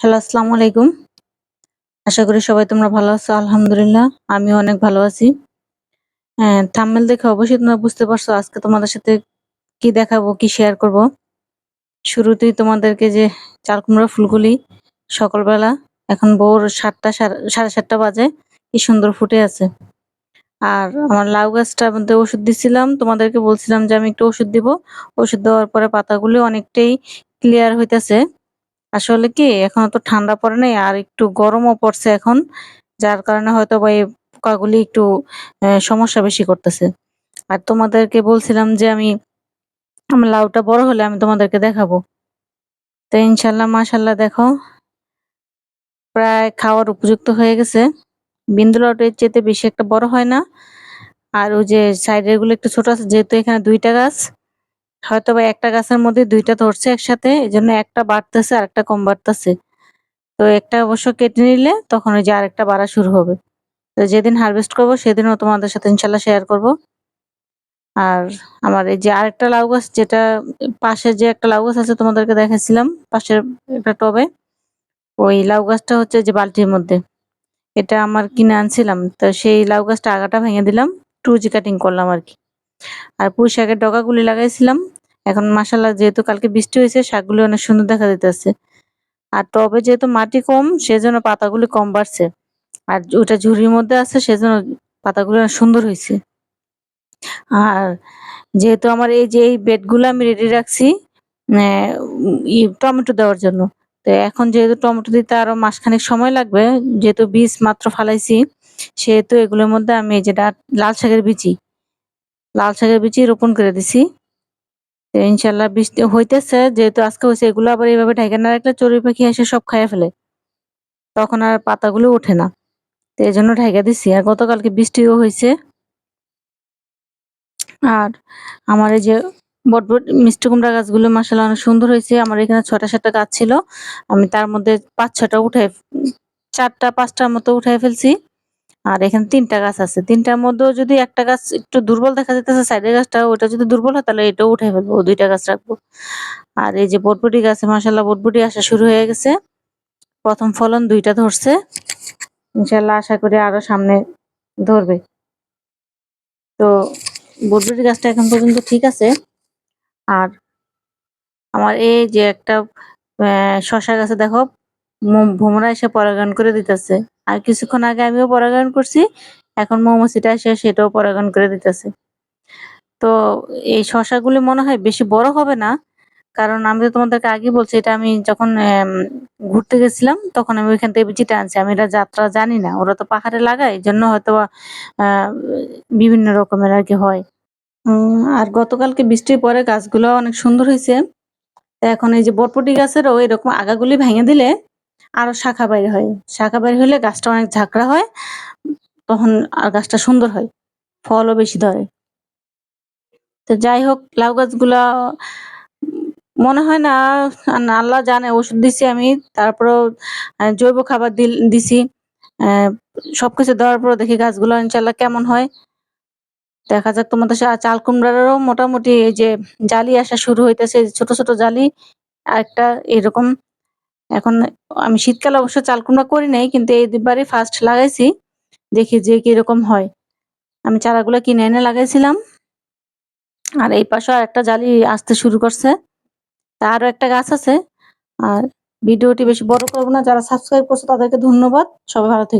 Hello, আসসালামু আলাইকুম। আশা করি সবাই তোমরা ভালো আছো, আলহামদুলিল্লাহ। আমিও অনেক ভালো আছি। হ্যাঁ থাম্বনেল দেখে অবশ্যই তোমরা বুঝতে পারছ আজকে তোমাদের সাথে কি দেখাবো, কি শেয়ার করব। শুরুতেই তোমাদেরকে যে চাল কুমড়া ফুলগুলি সকালবেলা, এখন ভোর সাতটা, সাড়ে সাতটা বাজে, কি সুন্দর ফুটে আছে। আর আমার লাউ গাছটার মধ্যে ওষুধ দিছিলাম, তোমাদেরকে বলছিলাম যে আমি একটু ওষুধ দিব। ওষুধ দেওয়ার পরে পাতাগুলি অনেকটাই ক্লিয়ার হইতেছে। আসলে কি, এখন তো ঠান্ডা পড়ে নাই আর একটু গরমও পড়ছে এখন, যার কারণে হয়তো বা এই পোকাগুলি একটু সমস্যা বেশি করতেছে। আর তোমাদেরকে বলছিলাম যে আমি, আমার লাউটা বড় হলে আমি তোমাদেরকে দেখাবো। তো ইনশাল্লাহ, মাশাল্লাহ দেখো, প্রায় খাওয়ার উপযুক্ত হয়ে গেছে। বিন্দু লাউটের চেতে বেশি একটা বড় হয় না। আর ওই যে সাইডেরগুলো একটু ছোট আছে, যেহেতু এখানে দুইটা গাছ হয়তো বা একটা গাছের মধ্যে দুইটা ধরছে একসাথে এই জন্য একটা বাড়তেছে আর একটা কম বাড়তেছে। তো একটা অবশ্য কেটে নিলে তখন ওই যে আরেকটা বাড়া শুরু হবে। তো যেদিন হারভেস্ট করব সেদিনও তোমাদের সাথে ইনশাল্লাহ শেয়ার করব। আর আমার এই যে আরেকটা লাউ গাছ, যেটা পাশে যে একটা লাউ গাছ আছে তোমাদেরকে দেখাচ্ছিলাম পাশের একটা টবে, ওই লাউ গাছটা হচ্ছে যে বালতির মধ্যে। এটা আমার কিনে আনছিলাম, তো সেই লাউ গাছটা আগাটা ভেঙে দিলাম, টু জি কাটিং করলাম আর কি। আর পুঁই শাকের ডগাগুলি লাগাইছিলাম। এখন মাসাল্লাহ যেহেতু কালকে বৃষ্টি হয়েছে, শাকগুলি অনেক সুন্দর দেখা যেতেছে আর টবে যেহেতু মাটি কম, সেজন্য পাতাগুলি কম বাড়ছে। আর ওটা ঝুড়ির মধ্যে আছে, সেজন্য পাতাগুলি অনেক সুন্দর হয়েছে আর যেহেতু আমার এই যে এই বেডগুলো আমি রেডি রাখছি টমেটো দেওয়ার জন্য। তো এখন যেহেতু টমেটো দিতে আরও মাসখানেক সময় লাগবে, যেহেতু বীজ মাত্র ফালাইছি, সেহেতু এগুলোর মধ্যে আমি যেটা লাল শাকের বিচি লাল শাকের বিচি রোপণ করে দিছি। ইনশাল্লাহ বৃষ্টি হইতেছে, যেহেতু আজকে হয়েছে, এগুলো আবার এইভাবে ঢাকা না রাখলে চড়ুই পাখি এসে সব খাইয়ে ফেলে। তখন আর পাতাগুলো ওঠে না। তো এই জন্য ঢাকা দিছি। আর গতকালকে বৃষ্টিও হয়েছে। আর আমার এই যে বটবট মিষ্টি কুমড়া গাছগুলো মাসাল্লাহ অনেক সুন্দর হয়েছে। আমার এখানে ছটা সাতটা গাছ ছিল। আমি তার মধ্যে পাঁচ ছটা উঠাই, চারটা পাঁচটার মতো উঠাই ফেলছি। আর এখানে তিনটা গাছ আছে। তিনটার মধ্যেও যদি একটা গাছ একটু দুর্বল দেখা যেতেছে, সাইডের গাছটা ওটা যদি দুর্বল হয়, তাহলে এটাও উঠে ফেলব দুইটা গাছ রাখব। আর এই যে বটবটি গাছে মাসাল্লাহ বটবটি আসা শুরু হয়ে গেছে। প্রথম ফলন দুইটা ধরছে। ইনশাল্লাহ আশা করি আরও সামনে ধরবে। তো বটবটি গাছটা এখন পর্যন্ত ঠিক আছে। আর আমার এই যে একটা শশা গাছে দেখো ভোমরা এসে পরাগায়ন করে দিতেছে। আর কিছুক্ষণ আগে আমিও পরাগায়ন করছি। এখন মৌমাছিটা এসে সেটাও পরাগায়ন করে দিতেছে। তো এই শশাগুলি মনে হয় বেশি বড় হবে না, কারণ আমি তো তোমাদেরকে আগে বলছি, এটা আমি যখন ঘুরতে গেছিলাম, তখন আমি ওইখান থেকে বিচিটা আনছি। আমি এটা যাত্রা জানি না, ওরা তো পাহাড়ে লাগায় এই জন্য হয়তো বিভিন্ন রকমের আর কি হয়। আর গতকালকে বৃষ্টির পরে গাছগুলো অনেক সুন্দর হয়েছে। এখন এই যে বরপটি গাছের ওই রকম আগাগুলি ভেঙে দিলে আরও শাখা বাইর হয়। শাখা বাইর হলে গাছটা অনেক ঝাঁকড়া হয়, তখন আর গাছটা সুন্দর হয়, ফলও বেশি ধরে। তো যাই হোক, লাউ গাছগুলা মনে হয় না আল্লাহ জানে, ওষুধ দিছি আমি, তারপরেও জৈব খাবার দিছি সবকিছু দেওয়ার পর দেখি গাছগুলো ইনশাল্লাহ কেমন হয়। দেখা যাক তোমাদের চাল কুমড়ারও মোটামুটি এই যে জালি আসা শুরু হইতেছে, ছোট ছোট জালি একটা এরকম এখন আমি শীতকালে অবশ্য চাল কুমড়া করি নাই, কিন্তু এইবারই ফার্স্ট লাগাইছি। দেখি যে কীরকম হয়। আমি চারাগুলো কিনে এনে লাগাইছিলাম। আর এই পাশে আর একটা জালি আসতে শুরু করছে। আরও একটা গাছ আছে। আর ভিডিওটি বেশি বড় করব না। যারা সাবস্ক্রাইব করছে তাদেরকে ধন্যবাদ। সবাই ভালো থেকে।